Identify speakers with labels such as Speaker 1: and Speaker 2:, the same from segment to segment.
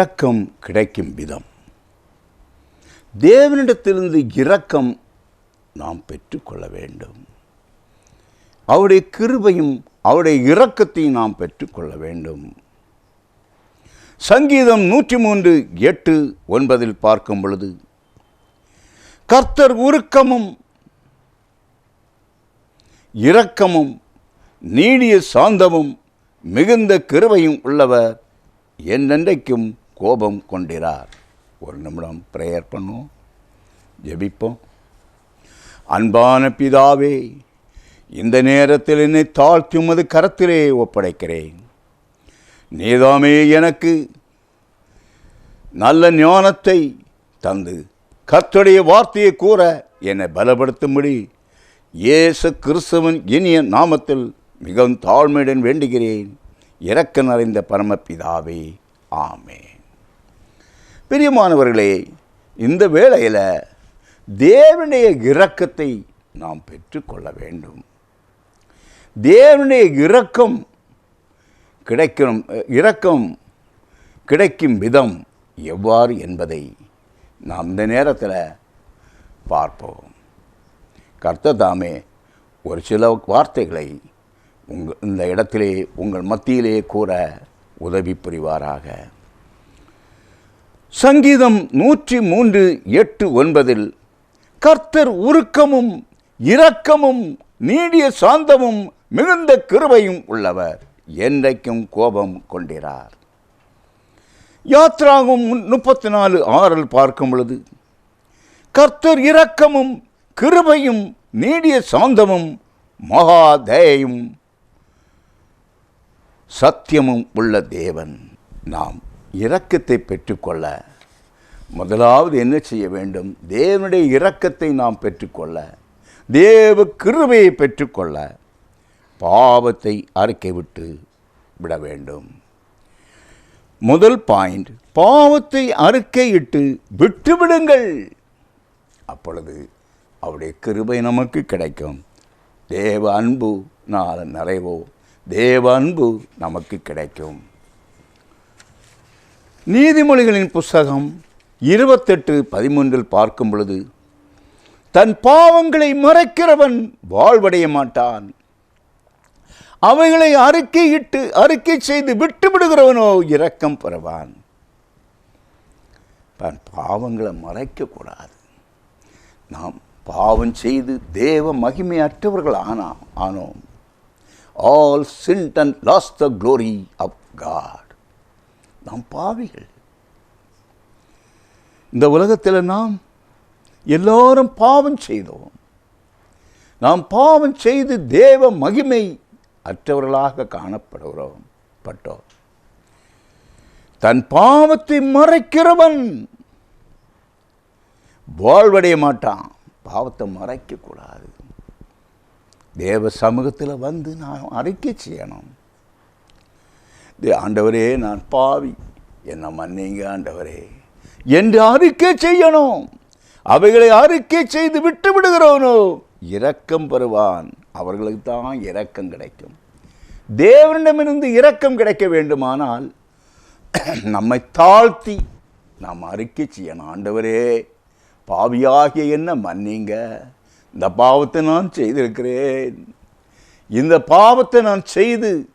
Speaker 1: இரக்கம் கிடைக்கும் விதம். தேவனிடத்திலிருந்து இரக்கம் நாம் பெற்றுக்கொள்ள வேண்டும். அவருடைய கிருபையும் அவருடைய இரக்கத்தையும் நாம் பெற்றுக்கொள்ள வேண்டும். சங்கீதம் நூற்றி மூன்று எட்டு ஒன்பதில் பார்க்கும் பொழுது கர்த்தர் உருக்கமும் இரக்கமும் நீடிய சாந்தமும் மிகுந்த கிருபையும் உள்ளவர். என்னென்றைக்கும் கோபம் கொண்டிறார் ஒரு நிமிடம் ப்ரேயர் பண்ணுவோம். ஜெபிப்போம். அன்பான பிதாவே இந்த நேரத்தில் என்னை தாழ்த்தி உமது கரத்திலே ஒப்படைக்கிறேன். நீதாமே எனக்கு நல்ல ஞானத்தை தந்து கர்த்தருடைய வார்த்தையை கூற என்னை பலப்படுத்தும்படி இயேசு கிறிஸ்துவன் இனிய நாமத்தில் மிகவும் தாழ்மையுடன் வேண்டுகிறேன். இறக்க நிறைந்த பரமபிதாவே ஆமே பிரியமானவர்களே இந்த வேளையில் தேவனுடைய இரக்கத்தை நாம் பெற்றுக்கொள்ள வேண்டும். தேவனுடைய இரக்கம் கிடைக்கும் இரக்கம் கிடைக்கும் விதம் எவ்வாறு என்பதை நாம் இந்த நேரத்தில் பார்ப்போம். கர்த்த தாமே ஒரு சில வார்த்தைகளை உங்கள் இந்த இடத்திலே உங்கள் மத்தியிலே கூற உதவி புரிவாராக. சங்கீதம் நூற்றி மூன்று எட்டு ஒன்பதில் கர்த்தர் உருக்கமும் இரக்கமும் நீடிய சாந்தமும் மிகுந்த கிருபையும் உள்ளவர். என்றைக்கும் கோபம் கொண்டிறார் யாத்ராகும் முப்பத்தி நாலு ஆறல் பார்க்கும் பொழுது கர்த்தர் இரக்கமும் கிருபையும் நீடிய சாந்தமும் மகா தயையும் சத்தியமும் உள்ள தேவன். நாம் இரக்கத்தை பெற்றுக்கொள்ள முதலாவது என்ன செய்ய வேண்டும்? தேவனுடைய இரக்கத்தை நாம் பெற்றுக்கொள்ள தேவ கிருபையை பெற்றுக்கொள்ள பாவத்தை அறிக்கை விட்டு விட வேண்டும். முதல் பாயிண்ட் பாவத்தை அறிக்கையிட்டு விட்டுவிடுங்கள் அப்பொழுது அவருடைய கிருபை நமக்கு கிடைக்கும். தேவ அன்பு நாள் நிறைவோ தேவ அன்பு நமக்கு கிடைக்கும். நீதிமொழிகளின் புஸ்தகம் இருபத்தெட்டு பதிமூன்றில் பார்க்கும் பொழுது தன் பாவங்களை மறைக்கிறவன் வாழ்வடைய மாட்டான். அவைகளை அறிக்கையிட்டு அறிக்கை செய்து விட்டு விடுகிறவனோ இரக்கம் பெறுவான். தன் பாவங்களை மறைக்கக்கூடாது. நாம் பாவம் செய்து தேவ மகிமையற்றவர்கள் ஆனா ஆனோம். All sinned and lost the glory of God நாம் பாவிகள். இந்த உலகத்தில் நாம் எல்லோரும் பாவம் செய்தோம். நாம் பாவம் செய்து தேவ மகிமை அற்றவர்களாக காணப்படுகிறோம் பட்டோம் தன் பாவத்தை மறைக்கிறவன் வாழ்வடைய மாட்டான். பாவத்தை மறைக்கக்கூடாது. தேவ சமூகத்தில் வந்து நான் அறிக்கை செய்யணும். ஆண்டவரே நான் பாவி. என்னை மன்னிங்க ஆண்டவரே. என்று அறிக்கை செய்யணும். அவைகளை அறிக்கை செய்து விட்டு விடுகிறவனோ இரக்கம் பெறுவான். அவர்களுக்கு தான் இரக்கம் கிடைக்கும். தேவனிடமிருந்து இரக்கம் கிடைக்க வேண்டுமானால் நம்மை தாழ்த்தி நாம் அறிக்கை செய்யணும். ஆண்டவரே பாவியாகிய என்ன மன்னிங்க. இந்த பாவத்தை நான் செய்திருக்கிறேன். இந்த பாவத்தை நான் செய்து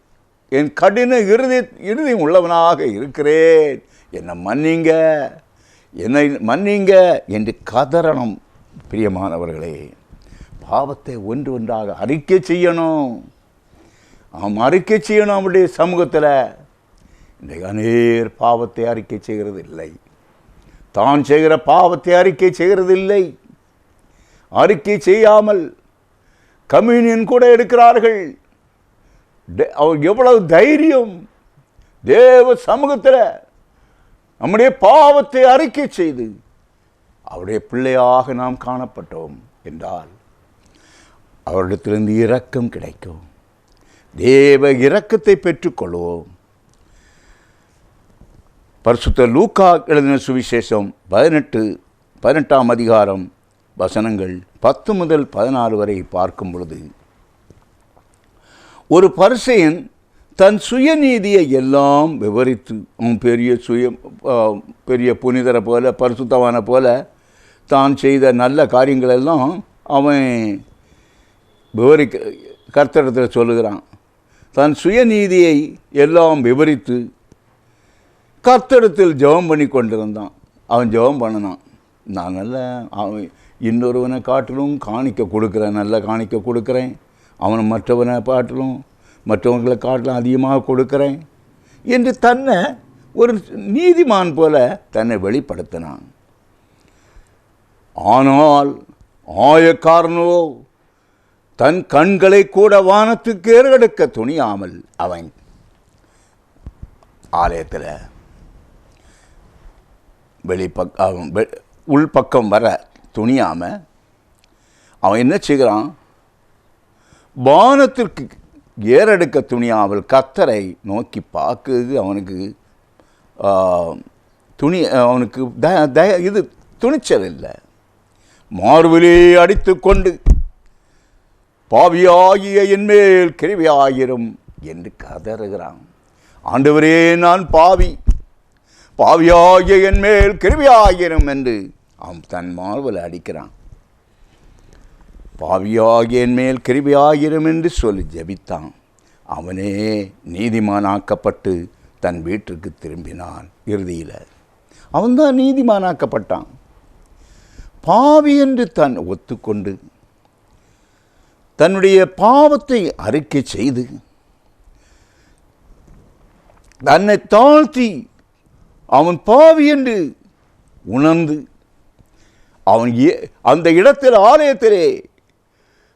Speaker 1: என் கடின இறுதி இறுதி உள்ளவனாக இருக்கிறேன். என்னை மன்னிங்க. என்னை மன்னிங்க என்று கதறணும் பிரியமானவர்களே. பாவத்தை ஒன்று ஒன்றாக அறிக்கை செய்யணும். அவன் அறிக்கை செய்யணும் அவனுடைய சமூகத்தில். இன்றைக்கு அநேர் பாவத்தை அறிக்கை செய்கிறது இல்லை தான் செய்கிற பாவத்தை அறிக்கை செய்கிறது இல்லை அறிக்கை செய்யாமல் கம்யூனியன் கூட எடுக்கிறார்கள். அவருக்கு எவ்வளவு தைரியம்? தேவ சமூகத்தில் நம்முடைய பாவத்தை அறிக்கை செய்து அவருடைய பிள்ளையாக நாம் காணப்பட்டோம் என்றால் அவரிடத்திலிருந்து இரக்கம் கிடைக்கும். தேவ இரக்கத்தை பெற்றுக்கொள்வோம். பரிசுத்த லூக்கா எழுதின சுவிசேஷம் பதினெட்டு பதினெட்டாம் அதிகாரம் வசனங்கள் பத்து முதல் பதினாறு வரை பார்க்கும் பொழுது ஒரு பரிசையன் தன் சுயநீதியை எல்லாம் விவரித்து அவன் பெரிய சுய பெரிய புனிதரை போல பரிசுத்தவானை போல தான் செய்த நல்ல காரியங்களெல்லாம் அவன் விவரிக்க கர்த்தரிடத்தில் சொல்லுகிறான். தன் சுயநீதியை எல்லாம் விவரித்து கர்த்தடத்தில் ஜெபம் பண்ணி கொண்டிருந்தான். அவன் ஜெபம் பண்ணினான். நான் நல்ல அவன் இன்னொருவனை காட்டிலும் காணிக்க கொடுக்குறேன் நல்ல காணிக்க கொடுக்குறேன். அவனை மற்றவனை பாட்டிலும் மற்றவங்களை காட்டிலும் அதிகமாக கொடுக்குறேன் என்று தன்னை ஒரு நீதிமான் போல தன்னை வெளிப்படுத்தினான். ஆனால் ஆயக்காரனோ தன் கண்களை கூட வானத்துக்கு ஏறெடுக்க துணியாமல் அவன் ஆலயத்தில் வெளிப்பக் அவன் வெ உள்பக்கம் வர துணியாமல் அவன் என்ன செய்கிறான்? வானத்திற்கு ஏறெடுக்க துணியாமல் கத்தரை நோக்கி பார்க்குறது அவனுக்கு துணி அவனுக்கு த தய இது துணிச்சல் இல்லை மார்பிலே அடித்து கொண்டு பாவியாகிய என்மேல் கிருவியாயிரும் என்று கதறுகிறான். ஆண்டவரே நான் பாவி. பாவியாகிய என்மேல் கிருவியாயிரும் என்று அவன் தன் மார்பில் அடிக்கிறான். பாவியாகியன் மேல் கிருபியாகிரும் என்று சொல்லி ஜெபித்தான். அவனே நீதிமானாக்கப்பட்டு தன் வீட்டிற்கு திரும்பினான் இறுதியில். அவன்தான் நீதிமானாக்கப்பட்டான். பாவி என்று தன் ஒத்துக்கொண்டு தன்னுடைய பாவத்தை அறிக்கை செய்து தன்னை தாழ்த்தி அவன் பாவி என்று உணர்ந்து அவன் அந்த இடத்தில் ஆலயத்திலே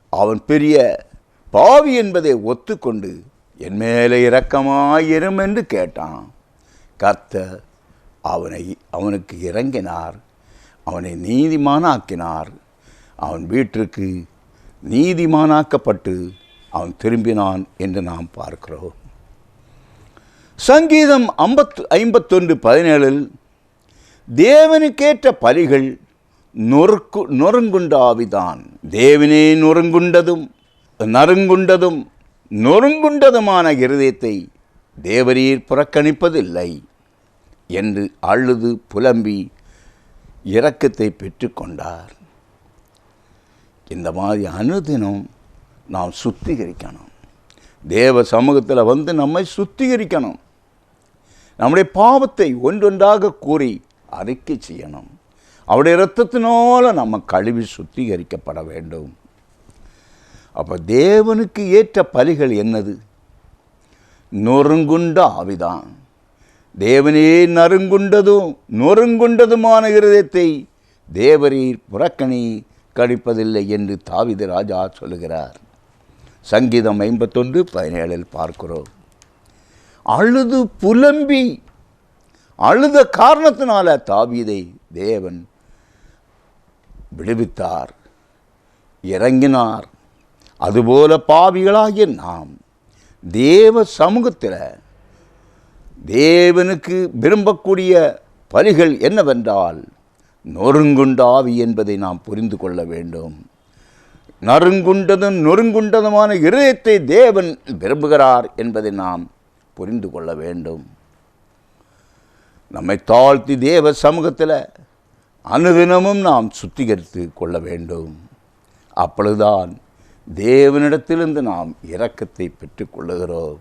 Speaker 1: அவன் பெரிய பாவி என்பதை ஒத்துக்கொண்டு என் மேலே இரக்கமாயிரும் என்று கேட்டான். கர்த்தர் அவனை அவனுக்கு இறங்கினார். அவனை நீதிமானாக்கினார். அவன் வீட்டிற்கு நீதிமானாக்கப்பட்டு அவன் திரும்பினான் என்று நாம் பார்க்கிறோம். சங்கீதம் ஐம்பத்து ஐம்பத்தொன்று பதினேழில் தேவனுக்கேற்ற பலிகள் நொறுக்கு நொறுங்குண்ட ஆவிதான் தேவனே நொறுங்குண்டதும் நறுங்குண்டதும் நொறுங்குண்டதுமான இருதயத்தை தேவரீர் புறக்கணிப்பதில்லை என்று அழுது புலம்பி இரக்கத்தை பெற்றுக்கொண்டார் இந்த மாதிரி அனுதினம் நாம் சுத்திகரிக்கணும். தேவ சமூகத்தில் வந்து நம்மை சுத்திகரிக்கணும். நம்முடைய பாவத்தை ஒன்றொன்றாக கூறி அறிக்கை செய்யணும். அவருடைய இரத்தத்தினால நம்ம கழுவி சுத்திகரிக்கப்பட வேண்டும். அப்போ தேவனுக்கு ஏற்ற பலிகள் என்னது? நொறுங்குண்ட ஆவிதான். தேவனே நறுங்குண்டதும் நொறுங்குண்டதுமான இருதயத்தை தேவரீர் புறக்கணி கழிப்பதில்லை என்று தாவித ராஜா சொல்லுகிறார். சங்கீதம் ஐம்பத்தொன்று பதினேழில் பார்க்கிறோம். அழுது புலம்பி அழுத காரணத்தினால தாவீதை தேவன் விடுவித்தார். இறங்கினார். அதுபோல பாவிகளாகிய நாம் தேவ சமூகத்தில் தேவனுக்கு விரும்பக்கூடிய பலிகள் என்னவென்றால் நொறுங்குண்டாவி என்பதை நாம் புரிந்து கொள்ள வேண்டும். நறுங்குண்டதும் நொறுங்குண்டதுமான இருதயத்தை தேவன் விரும்புகிறார் என்பதை நாம் புரிந்து கொள்ள வேண்டும். நம்மை தாழ்த்தி தேவ சமூகத்தில் அனுதினமும் நாம் சுத்திகரித்து கொள்ள வேண்டும். அப்பொழுதுதான் தேவனிடத்திலிருந்து நாம் இரக்கத்தை பெற்றுக்கொள்ளுகிறோம்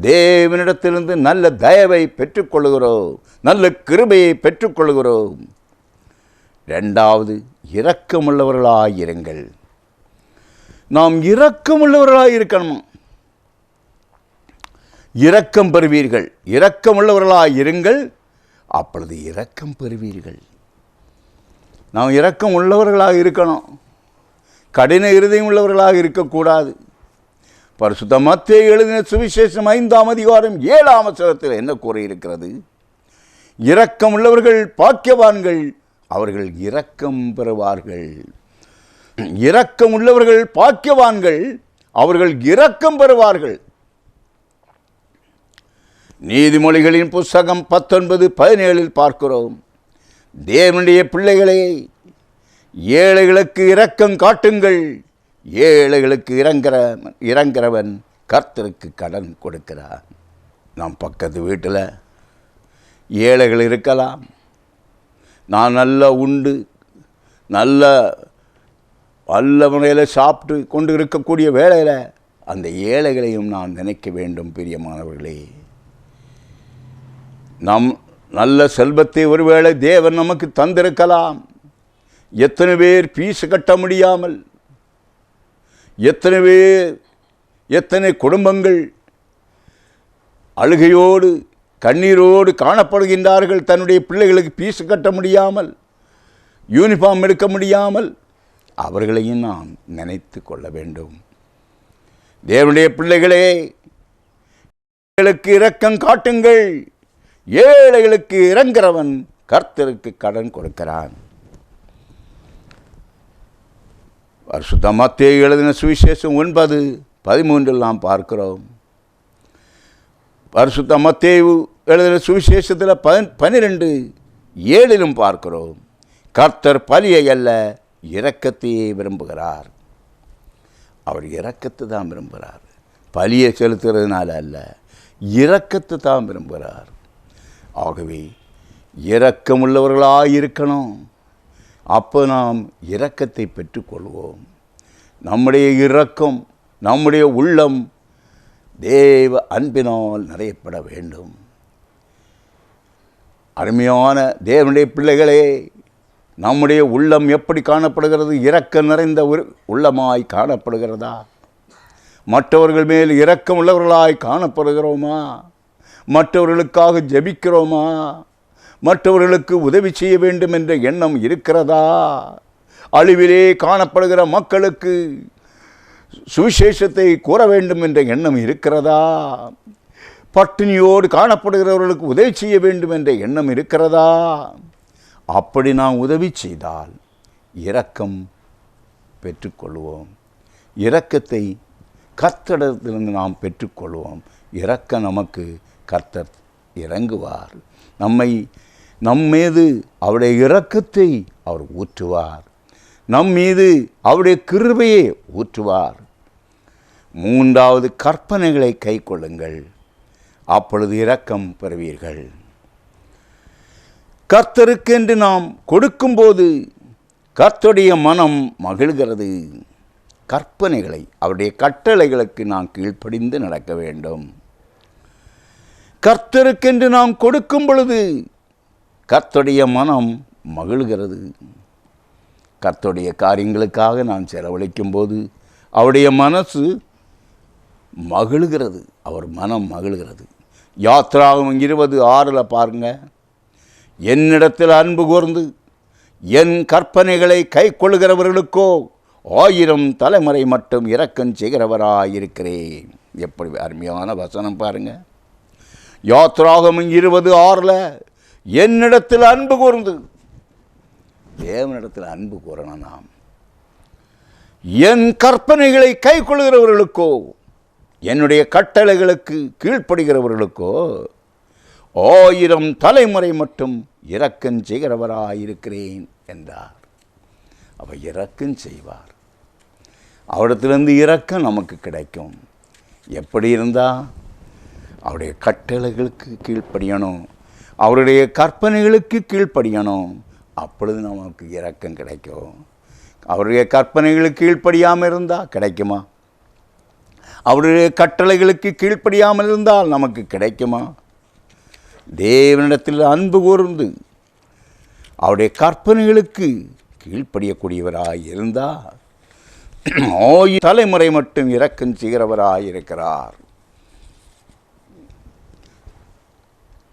Speaker 1: தேவனிடத்திலிருந்து நல்ல தயவை பெற்றுக்கொள்கிறோம் நல்ல கிருபையை பெற்றுக்கொள்கிறோம் ரெண்டாவது இரக்கமுள்ளவர்களாயிருங்கள் நாம் இரக்கமுள்ளவர்களாக இருக்கணும்? இரக்கம் பெறுவீர்கள். இரக்கமுள்ளவர்களாக இருங்கள். அப்பொழுது இரக்கம் பெறுவீர்கள். நாம் இரக்கம் உள்ளவர்களாக இருக்கணும். கடின இருதயம் உள்ளவர்களாக இருக்கக்கூடாது. பரிசுத்தமத்தே எழுதின சுவிசேஷம் ஐந்தாம் அதிகாரம் ஏழாம் அவசரத்தில் என்ன கூறியிருக்கிறது? இரக்கம் உள்ளவர்கள் பாக்கியவான்கள் அவர்கள் இரக்கம் பெறுவார்கள். இரக்கம் உள்ளவர்கள் பாக்கியவான்கள் அவர்கள் இரக்கம் பெறுவார்கள். நீதிமொழிகளின் புஸ்தகம் பத்தொன்பது பதினேழில் பார்க்கிறோம். தேவனுடைய பிள்ளைகளே ஏழைகளுக்கு இரக்கம் காட்டுங்கள். ஏழைகளுக்கு இறங்குற இறங்குறவன் கர்த்தருக்கு கடன் கொடுக்கிறான். நம் பக்கத்து வீட்டில் ஏழைகள் இருக்கலாம். நான் நல்லா உண்டு நல்ல நல்ல முறையில் சாப்பிட்டு கொண்டு இருக்கக்கூடிய வேளையில் அந்த ஏழைகளையும் நான் நினைக்க வேண்டும் பிரியமானவர்களே. நம் நல்ல செல்வத்தை ஒருவேளை தேவன் நமக்கு தந்திருக்கலாம். எத்தனை பேர் பீசு கட்ட முடியாமல் எத்தனை பேர் எத்தனை குடும்பங்கள் அழுகையோடு கண்ணீரோடு காணப்படுகின்றார்கள் தன்னுடைய பிள்ளைகளுக்கு பீஸ் கட்ட முடியாமல் யூனிஃபார்ம் எடுக்க முடியாமல் அவர்களையும் நாம் நினைத்து கொள்ள வேண்டும். தேவனுடைய பிள்ளைகளே பிள்ளைகளுக்கு இரக்கம் காட்டுங்கள். ஏழைகளுக்கு இறங்குறவன் கர்த்தருக்கு கடன் கொடுக்கிறான். பரிசுத்த எழுதின சுவிசேஷம் ஒன்பது பதிமூன்றில் நாம் பார்க்கிறோம். பரிசுத்த மத்தேயு எழுதின சுவிசேஷத்தில் பன் பன்னிரெண்டு ஏழிலும் பார்க்கிறோம். கர்த்தர் பலியை அல்ல இரக்கத்தையே விரும்புகிறார். அவர் இரக்கத்தை தான் விரும்புகிறார். பலியை செலுத்துறதுனால அல்ல இரக்கத்தை தான் விரும்புகிறார். ஆகவே இரக்கமுள்ளவர்களாக இருக்கணும் அப்போ நாம் இரக்கத்தை பெற்றுக்கொள்வோம். நம்முடைய இரக்கம் நம்முடைய உள்ளம் தேவ அன்பினால் நிறையப்பட வேண்டும். அருமையான தேவனுடைய பிள்ளைகளே நம்முடைய உள்ளம் எப்படி காணப்படுகிறது? இரக்கம் நிறைந்த ஒரு உள்ளமாய் காணப்படுகிறதா? மற்றவர்கள் மேல் இரக்கம் உள்ளவர்களாய் காணப்படுகிறோமா? மற்றவர்களுக்காக ஜெபிக்கிறோமா? மற்றவர்களுக்கு உதவி செய்ய வேண்டும் என்ற எண்ணம் இருக்கிறதா? அழிவிலே காணப்படுகிற மக்களுக்கு சுவிசேஷத்தை கூற வேண்டும் என்ற எண்ணம் இருக்கிறதா? பட்டினியோடு காணப்படுகிறவர்களுக்கு உதவி செய்ய வேண்டும் என்ற எண்ணம் இருக்கிறதா? அப்படி நாம் உதவி செய்தால் இரக்கம் பெற்றுக்கொள்வோம். இரக்கத்தை கர்த்தடத்திலிருந்து நாம் பெற்றுக்கொள்வோம். இரக்கம் நமக்கு கர்த்தர் இறங்குவார். நம்மை நம்மீது அவருடைய இரக்கத்தை அவர் ஊற்றுவார். நம் மீது அவருடைய கிருபையை ஊற்றுவார். மூன்றாவது கற்பனைகளை கை கொள்ளுங்கள். அப்பொழுது இரக்கம் பெறுவீர்கள். கர்த்தருக்கென்று நாம் கொடுக்கும்போது கர்த்தருடைய மனம் மகிழ்கிறது. கற்பனைகளை அவருடைய கட்டளைகளுக்கு நாம் கீழ்ப்படிந்து நடக்க வேண்டும். கர்த்தருக்கென்று நாம் கொடுக்கும் பொழுது கர்த்தருடைய மனம் மகிழ்கிறது. கர்த்தருடைய காரியங்களுக்காக நான் செலவழிக்கும் போது அவருடைய மனசு மகிழ்கிறது. அவர் மனம் மகிழ்கிறது. யாத்ராகம் இருபது ஆறில் பாருங்க. என்னிடத்தில் அன்பு கூர்ந்து என் கற்பனைகளை கை கொள்கிறவர்களுக்கோ ஆயிரம் தலைமுறை மட்டும் இரக்கம் செய்கிறவராயிருக்கிறேன். எப்படி அருமையான வசனம் பாருங்க. யாத்ராகம் இருபது ஆறில் என்னிடத்தில் அன்பு கூர்ந்து. தேவனிடத்தில் அன்பு கூறணும் நாம். என் கற்பனைகளை கை கொள்கிறவர்களுக்கோ என்னுடைய கட்டளைகளுக்கு கீழ்ப்படுகிறவர்களுக்கோ ஆயிரம் தலைமுறை மட்டும் இரக்கம் செய்கிறவராயிருக்கிறேன் என்றார். அவர் இரக்கம் செய்வார். அவரிடத்துலேருந்து இறக்கம் நமக்கு கிடைக்கும். எப்படி இருந்தால் அவருடைய கட்டளைகளுக்கு கீழ்ப்படியணும். அவருடைய கற்பனைகளுக்கு கீழ்ப்படியணும். அப்பொழுது நமக்கு இறக்கம் கிடைக்கும். அவருடைய கற்பனைகளுக்கு கீழ்ப்படியாமல் இருந்தால் கிடைக்குமா? அவருடைய கட்டளைகளுக்கு கீழ்ப்படியாமல் இருந்தால் நமக்கு கிடைக்குமா? தேவனிடத்தில் அன்பு கூர்ந்து அவருடைய கற்பனைகளுக்கு கீழ்ப்படியக்கூடியவராக இருந்தால் ஆயி தலைமுறை மட்டும் இறக்கம் செய்கிறவராய் இருக்கிறார்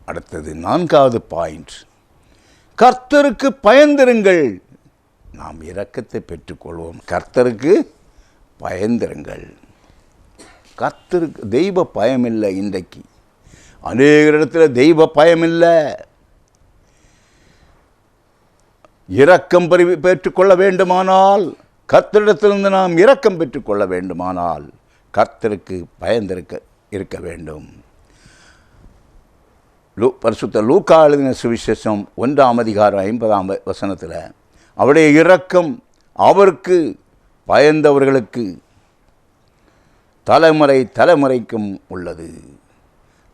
Speaker 1: அடுத்தது நான்காவது பாயிண்ட். கர்த்தருக்கு பயந்திருங்கள். நாம் இரக்கத்தை பெற்றுக்கொள்வோம். கர்த்தருக்கு பயந்திருங்கள். கர்த்தருக்கு தெய்வ பயம் இல்லை இன்றைக்கு. அநேக இடத்துல தெய்வ பயம் இல்லை இரக்கம் பெறி பெற்றுக்கொள்ள வேண்டுமானால் கர்த்தரிடத்திலிருந்து நாம் இரக்கம் பெற்றுக்கொள்ள வேண்டுமானால் கர்த்தருக்கு பயந்திருக்க இருக்க வேண்டும். லூ பரிசுத்த லூக்கா எழுதின சுவிசேஷம் ஒன்றாம் அதிகாரம் ஐம்பதாம் வசனத்தில் அவருடைய இரக்கம் அவருக்கு பயந்தவர்களுக்கு தலைமுறை தலைமுறைக்கும் உள்ளது.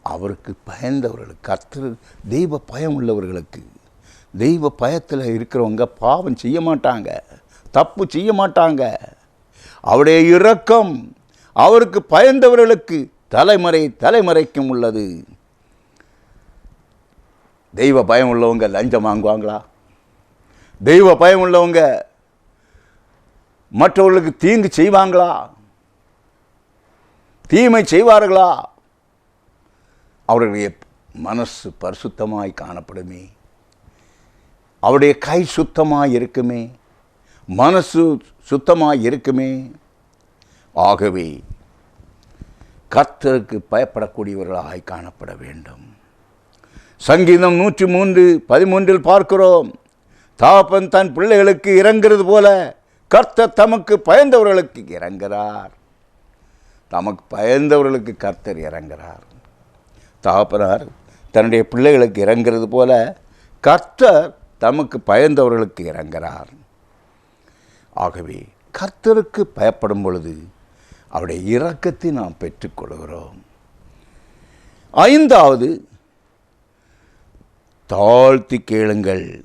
Speaker 1: அவருக்கு பயந்தவர்களுக்கு கர்த்தர் தெய்வ பயம் உள்ளவர்களுக்கு தெய்வ பயத்தில் இருக்கிறவங்க பாவம் செய்ய மாட்டாங்க. தப்பு செய்ய மாட்டாங்க. அவருடைய இரக்கம் அவருக்கு பயந்தவர்களுக்கு தலைமுறை தலைமுறைக்கும் உள்ளது. தெய்வ பயம் உள்ளவங்க லஞ்சம் வாங்குவாங்களா? தெய்வ பயம் உள்ளவங்க மற்றவர்களுக்கு தீங்கு செய்வாங்களா? தீமை செய்வார்களா? அவர்களுடைய மனசு பரிசுத்தமாய் காணப்படுமே. அவருடைய கை சுத்தமாக இருக்குமே. மனசு சுத்தமாக இருக்குமே ஆகவே கர்த்தருக்கு பயப்படக்கூடியவர்களாய் காணப்பட வேண்டும். சங்கீதம் நூற்றி மூன்று பதிமூன்றில் பார்க்கிறோம். தாப்பன் தன் பிள்ளைகளுக்கு இறங்குறது போல கர்த்தர் தமக்கு பயந்தவர்களுக்கு இறங்குறார் தமக்கு பயந்தவர்களுக்கு கர்த்தர் இறங்குறார் தாப்பனார் தன்னுடைய பிள்ளைகளுக்கு இறங்குறது போல கர்த்தர் தமக்கு பயந்தவர்களுக்கு இறங்குறார் ஆகவே கர்த்தருக்கு பயப்படும் பொழுது அவருடைய இரக்கத்தை நாம் பெற்றுக்கொள்கிறோம். ஐந்தாவது தாழ்த்தி கேளுங்கள்.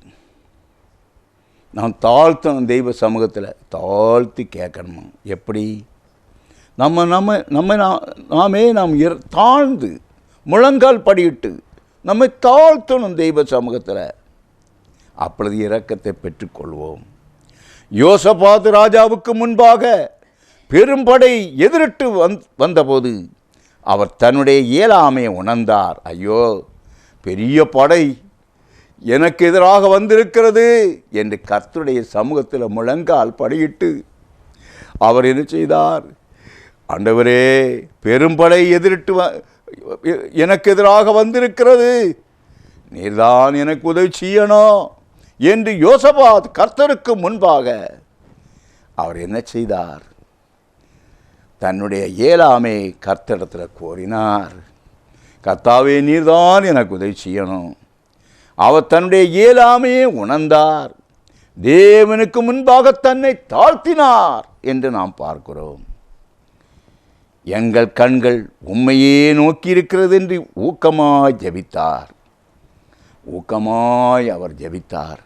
Speaker 1: நாம் தாழ்த்தணும் தெய்வ சமூகத்தில் தாழ்த்தி கேட்கணுமா? எப்படி? நம்ம நம்ம நம்ம நாமே நாம் இர தாழ்ந்து முழங்கால் படியிட்டு நம்மை தாழ்த்தணும் தெய்வ சமூகத்தில். அப்பொழுது இரக்கத்தை பெற்றுக்கொள்வோம். யோசபாது ராஜாவுக்கு முன்பாக பெரும்படை எதிரிட்டு வந் வந்தபோது அவர் தன்னுடைய இயலாமையை உணர்ந்தார். ஐயோ பெரிய படை எனக்கு எதிராக வந்திருக்கிறது என்று கர்த்தருடைய சமூகத்தில் முழங்கால் படியிட்டு அவர் என்ன செய்தார்? ஆண்டவரே பெரும்படை எதிரிட்டு வ- எ- எனக்கு எதிராக வந்திருக்கிறது. நீர்தான் எனக்கு உதவி செய்யணும். என்று யோசபாத் கர்த்தருக்கு முன்பாக அவர் என்ன செய்தார்? தன்னுடைய இயலாமை கர்த்தரிடத்தில் கோரினார். கர்த்தாவே நீர்தான் எனக்கு உதவி செய்யணும். அவர் தன்னுடைய இயலாமையை உணர்ந்தார். தேவனுக்கு முன்பாக தன்னை தாழ்த்தினார் என்று நாம் பார்க்கிறோம். எங்கள் கண்கள் உண்மையே நோக்கி இருக்கிறது என்று ஊக்கமாய் ஜெபித்தார். ஊக்கமாய் அவர் ஜெபித்தார்.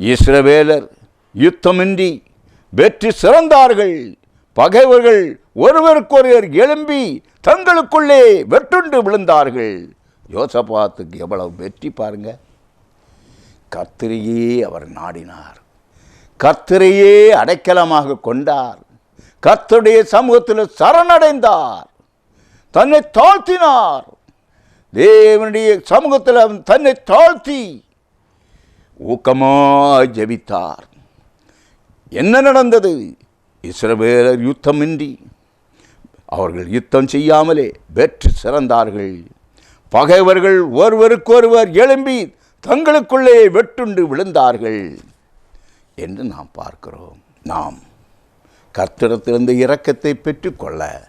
Speaker 1: இஸ்ரவேலர் யுத்தமின்றி வெற்றி சிறந்தார்கள். பகைவர்கள் ஒருவருக்கொருவர் எழும்பி தங்களுக்குள்ளே வெற்றுண்டு விழுந்தார்கள். யோசபாத்துக்கு எவ்வளவு வெற்றி பாருங்க. கர்த்தரையே அவர் நாடினார். கத்திரையே அடைக்கலமாக கொண்டார். கர்த்தருடைய சமூகத்தில் சரணடைந்தார். தன்னை தாழ்த்தினார். தேவனுடைய சமூகத்தில் அவன் தன்னை தாழ்த்தி ஊக்கமாய் ஜெபித்தார். என்ன நடந்தது? இஸ்ரவேலர் யுத்தமின்றி. அவர்கள் யுத்தம் செய்யாமலே வெற்றி சிறந்தார்கள். பகைவர்கள் ஒருவருக்கொருவர் எழும்பி தங்களுக்குள்ளே வெட்டுண்டு விழுந்தார்கள். என்று நாம் பார்க்கிறோம். நாம் கர்த்தரத்திலிருந்து இரக்கத்தை பெற்றுக்கொள்ள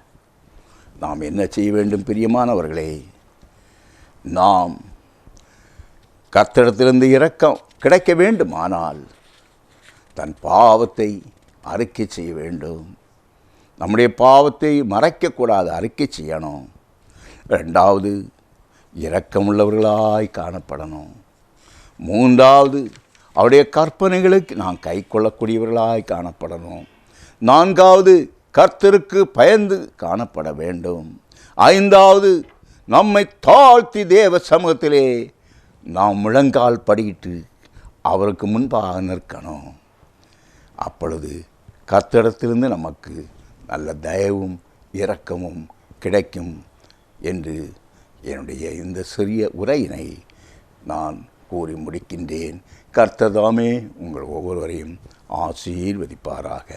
Speaker 1: நாம் என்ன செய்ய வேண்டும் பிரியமானவர்களே? நாம் கர்த்தரத்திலிருந்து இரக்கம் கிடைக்க வேண்டுமானால் தன் பாவத்தை அறிக்கை செய்ய வேண்டும். நம்முடைய பாவத்தை மறைக்கக்கூடாது அறிக்கை செய்யணும். ரெண்டாவது இரக்கமுள்ளவர்களாய் காணப்படணும். மூன்றாவது அவருடைய கற்பனைகளுக்கு நாம் கை கொள்ளக்கூடியவர்களாய் காணப்படணும். நான்காவது கர்த்தருக்கு பயந்து காணப்பட வேண்டும். ஐந்தாவது நம்மை தாழ்த்தி தேவ சமூகத்திலே நாம் முழங்கால் படியிட்டு அவருக்கு முன்பாக நிற்கணும். அப்பொழுது கத்திடத்திலிருந்து நமக்கு நல்ல தயவும் இரக்கமும் கிடைக்கும் என்று என்னுடைய இந்த சிறிய உரையினை நான் கூறி முடிக்கின்றேன். கர்த்ததாமே உங்கள் ஒவ்வொருவரையும் ஆசீர்வதிப்பாராக.